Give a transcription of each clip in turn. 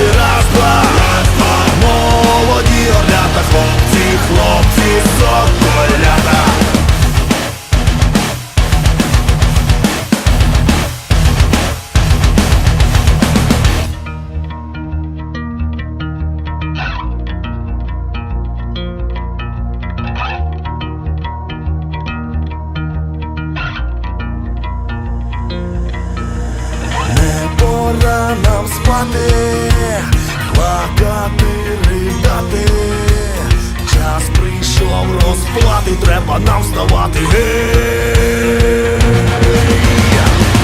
сказати раз-два раз-два Молоді орлята, хлопці, хлопці, соколята. Нам спати плакати, ридати. Час прийшов розплати, треба нам вставати.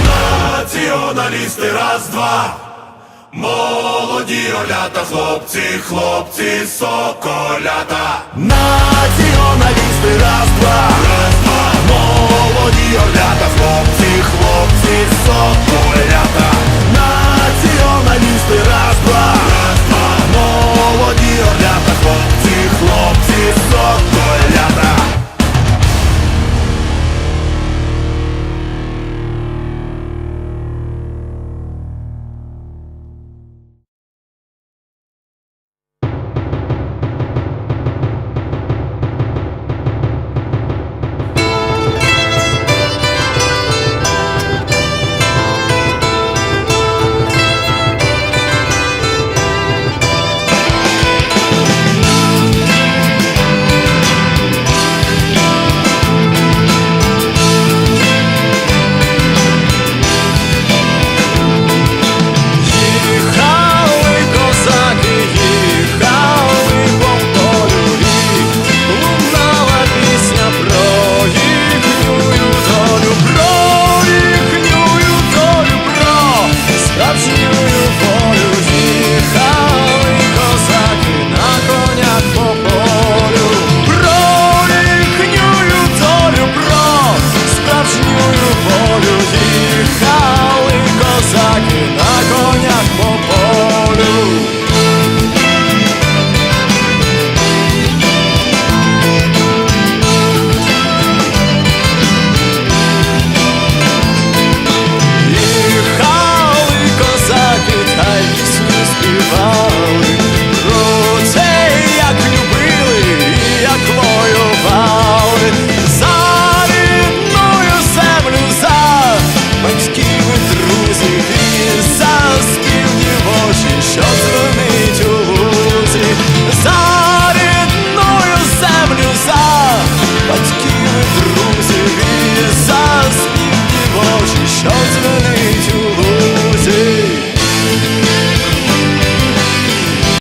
Націоналісти, раз, два. Молоді олята, хлопці, хлопці, соколята. Націоналісти, раз, два.